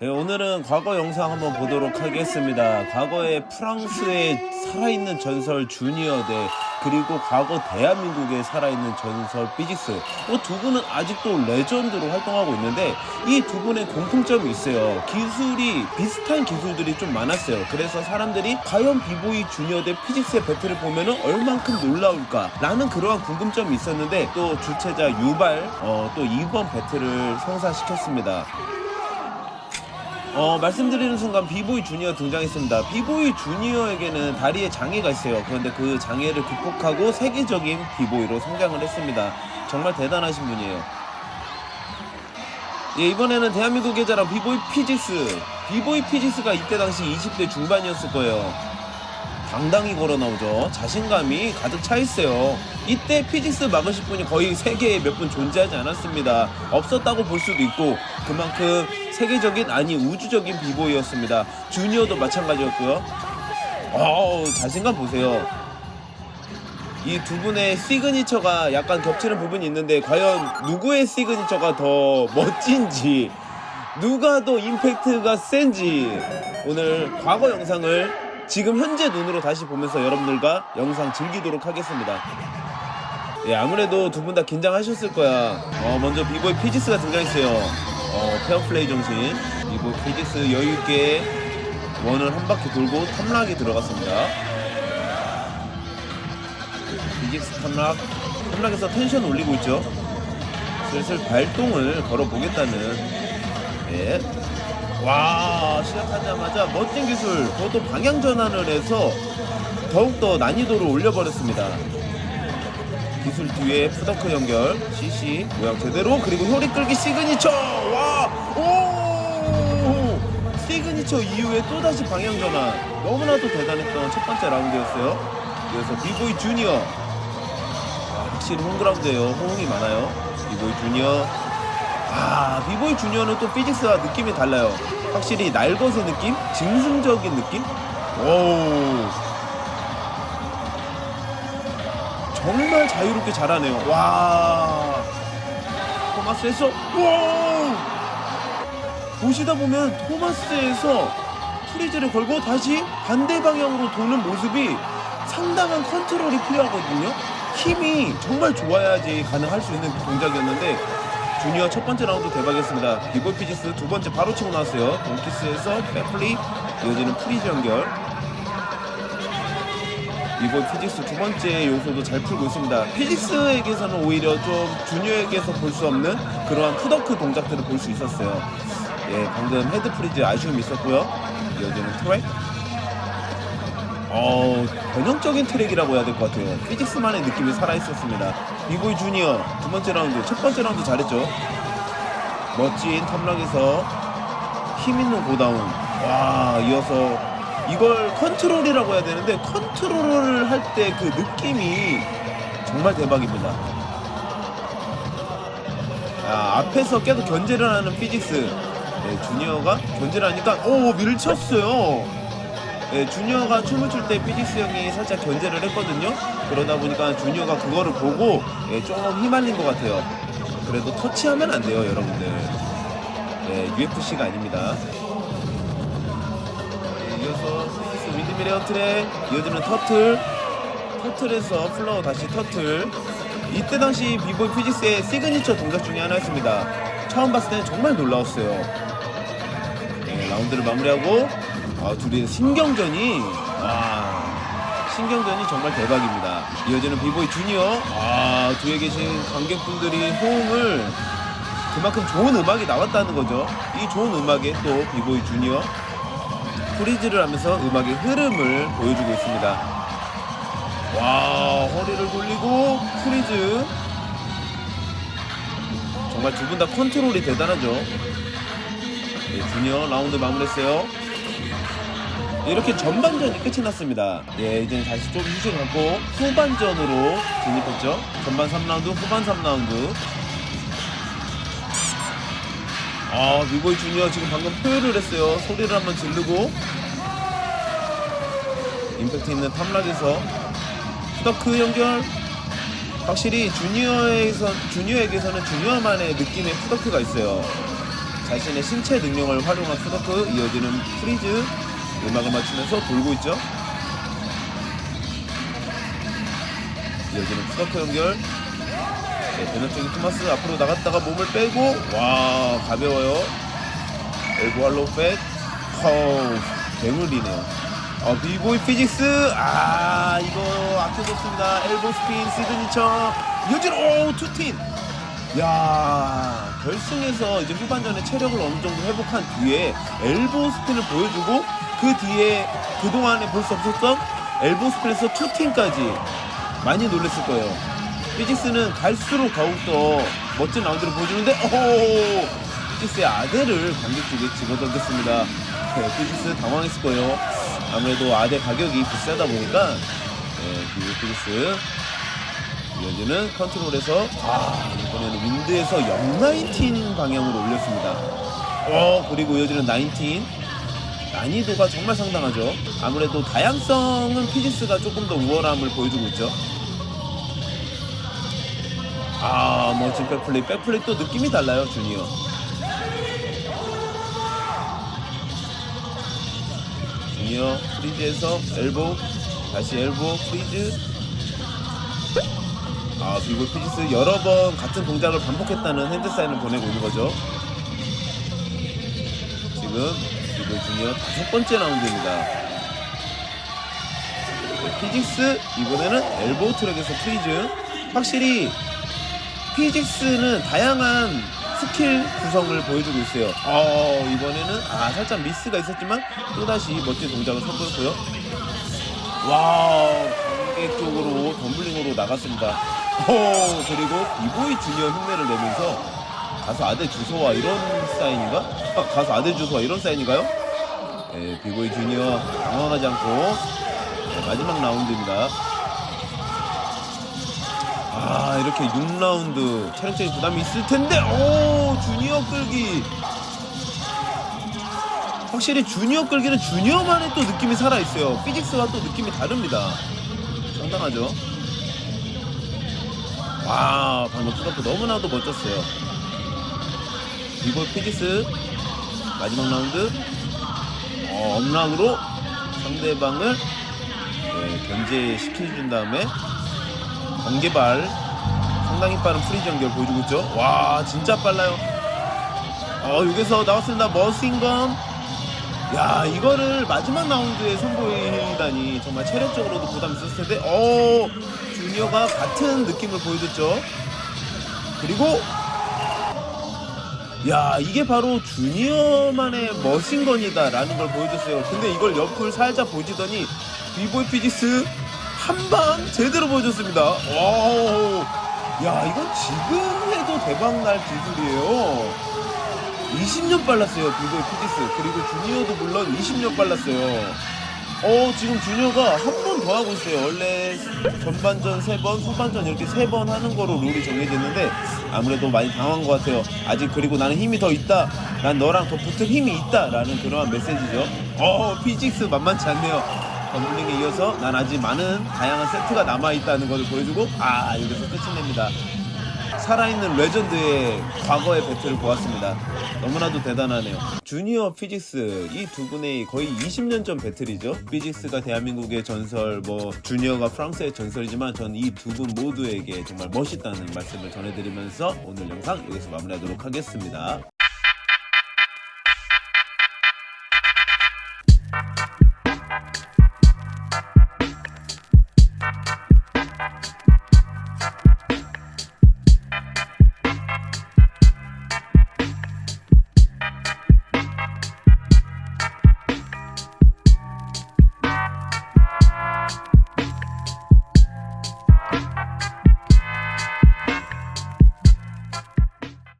네, 오늘은 과거 영상 한번 보도록 하겠습니다. 과거에 프랑스의 살아있는 전설 주니어 대 그리고 과거 대한민국에 살아있는 전설 피직스 이두 분은 아직도 레전드로 활동하고 있는데 이 두 분의 공통점이 있어요. 기술이 비슷한 기술들이 좀 많았어요. 그래서 사람들이 과연 비보이 주니어 대 피직스의 배틀을 보면은 얼만큼 놀라울까 라는 그러한 궁금점이 있었는데 또 주최자 유발 어, 또 이번 배틀을 성사시켰습니다. 어, 말씀드리는 순간 비보이 주니어 등장했습니다. 비보이 주니어에게는 다리에 장애가 있어요. 그런데 그 장애를 극복하고 세계적인 비보이로 성장을 했습니다. 정말 대단하신 분이에요. 예, 이번에는 대한민국의 자랑 비보이 피직스. 비보이 피직스가 이때 당시 20대 중반이었을 거예요. 당당히 걸어 나오죠. 자신감이 가득 차 있어요. 이때 피직스 막으실 분이 거의 세계에 몇 분 존재하지 않았습니다. 없었다고 볼 수도 있고 그만큼 세계적인 아니 우주적인 비보이였습니다. 주니어도 마찬가지였고요. 어우 자신감 보세요. 이 두 분의 시그니처가 약간 겹치는 부분이 있는데 과연 누구의 시그니처가 더 멋진지 누가 더 임팩트가 센지 오늘 과거 영상을 지금 현재 눈으로 다시 보면서 여러분들과 영상 즐기도록 하겠습니다. 예, 아무래도 두 분 다 긴장하셨을 거야. 어, 먼저 비보이 피지스가 등장했어요. 어, 페어플레이 정신. 비보이 피지스 여유있게 원을 한 바퀴 돌고 탐락이 들어갔습니다. 피지스 탐락. 탐락에서 텐션 올리고 있죠. 슬슬 발동을 걸어보겠다는. 예. 와, 시작하자마자 멋진 기술. 그것도 방향 전환을 해서 더욱더 난이도를 올려버렸습니다. 기술 뒤에 푸더크 연결. CC 모양 제대로. 그리고 효리 끌기 시그니처. 와오! 시그니처 이후에 또다시 방향 전환. 너무나도 대단했던 첫 번째 라운드였어요. 이어서 비보이 주니어. 아, 확실히 홈그라운드예요. 호응이 많아요. 비보이 주니어. 아 비보이 주니어는 또 피직스와 느낌이 달라요. 확실히 날것의 느낌? 짐승적인 느낌? 오 정말 자유롭게 잘하네요. 와. 토마스에서 와. 보시다 보면 토마스에서 프리즈를 걸고 다시 반대 방향으로 도는 모습이 상당한 컨트롤이 필요하거든요. 힘이 정말 좋아야지 가능할 수 있는 동작이었는데 주니어 첫 번째 라운드 대박이었습니다. 비볼 피지스 두 번째 바로 치고 나왔어요. 동키스에서 백플리 이어지는 프리즈 연결. 이번 피직스 두 번째 요소도 잘 풀고 있습니다. 피직스에게서는 오히려 좀 주니어에게서 볼 수 없는 그러한 푸더크 동작들을 볼 수 있었어요. 예, 방금 헤드 프리즈 아쉬움이 있었고요. 이어지는 트랙. 어, 변형적인 트랙이라고 해야 될 것 같아요. 피직스만의 느낌이 살아있었습니다. 비보이 주니어 두 번째 라운드, 첫 번째 라운드 잘했죠. 멋진 탐락에서 힘 있는 고다운. 와, 이어서 이걸 컨트롤이라고 해야 되는데 컨트롤을 할 때 그 느낌이 정말 대박입니다. 아, 앞에서 계속 견제를 하는 피직스. 네, 주니어가 견제를 하니까 오 밀쳤어요. 네, 주니어가 춤을 출 때 피직스 형이 살짝 견제를 했거든요. 그러다 보니까 주니어가 그거를 보고 예, 조금 휘말린 것 같아요. 그래도 터치하면 안 돼요, 여러분들. 네, UFC가 아닙니다. 네, 이어서 위드미레어 트랙 이어지는 터틀. 터틀에서 플로우 다시 터틀. 이때 당시 비보이 피지스의 시그니처 동작 중에 하나였습니다. 처음 봤을 때는 정말 놀라웠어요. 네, 라운드를 마무리하고 아, 둘이 신경전이 와 신경전이 정말 대박입니다. 이어지는 비보이 주니어. 아 뒤에 계신 관객분들이 호응을 그만큼 좋은 음악이 나왔다는 거죠. 이 좋은 음악에 또 비보이 주니어 프리즈를 하면서 음악의 흐름을 보여주고 있습니다. 와, 허리를 돌리고 프리즈. 정말 두 분 다 컨트롤이 대단하죠. 네, 주니어 라운드 마무리했어요. 네, 이렇게 전반전이 끝이 났습니다. 예, 이제 다시 좀 휴식을 갖고 후반전으로 진입했죠. 전반 3라운드, 후반 3라운드. 아, 미보이 주니어 지금 방금 표현을 했어요. 소리를 한번 지르고. 임팩트 있는 탐락에서 푸더크 연결. 확실히 주니어에서, 주니어에게서는 주니어만의 느낌의 푸더크가 있어요. 자신의 신체 능력을 활용한 스더크 이어지는 프리즈 음악을 맞추면서 돌고 있죠. 이어지는 스더크 연결. 네, 변혁적인 토마스 앞으로 나갔다가 몸을 빼고 와 가벼워요. 엘보 할로우 팻. 허우 괴물이네요. 어, 비보이 피직스 아 이거 아껴줬습니다. 엘보 스핀 시그니처 유진 오 투틴. 야 결승에서 이제 후반전에 체력을 어느 정도 회복한 뒤에 엘보 스핀을 보여주고 그 뒤에 그 동안에 볼 수 없었던 엘보 스핀에서 투틴까지 많이 놀랬을 거예요. 피직스는 갈수록 더욱더 멋진 라운드를 보여주는데 오 피직스의 아대를 관객 쪽에 집어던졌습니다. 네, 피직스 당황했을 거예요. 아무래도 아대 가격이 비싸다 보니까 네, 그 피직스 이어지는 컨트롤에서 아 이번에는 윈드에서 역19 방향으로 올렸습니다. 어 그리고 이어지는 19 난이도가 정말 상당하죠. 아무래도 다양성은 피지스가 조금 더 우월함을 보여주고 있죠. 멋진 백플릭 백플릭 또 느낌이 달라요 주니어. 주니어 프리즈에서 엘보 다시 엘보 프리즈 아 그리고 피지스 여러 번 같은 동작을 반복했다는 핸드 사인을 보내고 있는 거죠. 지금 비글 주니어 다섯 번째 라운드입니다. 네, 피직스 이번에는 엘보 트랙에서 프리즈 확실히 피직스는 다양한 스킬 구성을 보여주고 있어요. 어 이번에는 아 살짝 미스가 있었지만 또다시 멋진 동작을 선보였고요. 와우 관객 쪽으로 덤블링으로 나갔습니다. 오 그리고 비보이 주니어 흉내를 내면서 가수 아들 주소와 이런 사인인가? 아, 가수 아들 주소와 이런 사인인가요? 네, 비보이 주니어 당황하지 않고 네, 마지막 라운드입니다. 아 이렇게 6라운드 체력적인 부담이 있을 텐데 오 주니어 끌기. 확실히 주니어 끌기는 주니어만의 또 느낌이 살아있어요. 피직스와 또 느낌이 다릅니다. 상당하죠? 와 방금 투더프 너무나도 멋졌어요. 이거 피직스 마지막 라운드. 어, 엄락으로 상대방을 네, 견제시켜준 다음에 번개발. 상당히 빠른 프리즈 연결 보여주고 있죠. 와 진짜 빨라요. 어 여기서 나왔습니다. 머신건. 야 이거를 마지막 라운드에 선보이다니 정말 체력적으로도 부담이 있었을 텐데 어 주니어가 같은 느낌을 보여줬죠. 그리고 야 이게 바로 주니어만의 머신건이다 라는 걸 보여줬어요. 근데 이걸 옆을 살짝 보여주더니 비보이 피지스 한 방 제대로 보여줬습니다. 와우. 야 이건 지금 해도 대박 날 기술이에요. 20년 빨랐어요 비보이 피지스. 그리고 주니어도 물론 20년 빨랐어요. 어 지금 주니어가 한 번 더 하고 있어요. 원래 전반전 3번 후반전 이렇게 3번 하는 거로 룰이 정해졌는데 아무래도 많이 당한 것 같아요. 아직 그리고 나는 힘이 더 있다. 난 너랑 더 붙을 힘이 있다 라는 그러한 메시지죠. 어 피직스 만만치 않네요 덤블링에 이어서 난 아직 많은 다양한 세트가 남아있다는 것을 보여주고 아 여기서 끝을 냅니다 살아있는 레전드의 과거의 배틀을 보았습니다. 너무나도 대단하네요. 주니어 피직스 이 두 분의 거의 20년 전 배틀이죠. 피직스가 대한민국의 전설, 뭐 주니어가 프랑스의 전설이지만 전 이 두 분 모두에게 정말 멋있다는 말씀을 전해드리면서 오늘 영상 여기서 마무리하도록 하겠습니다.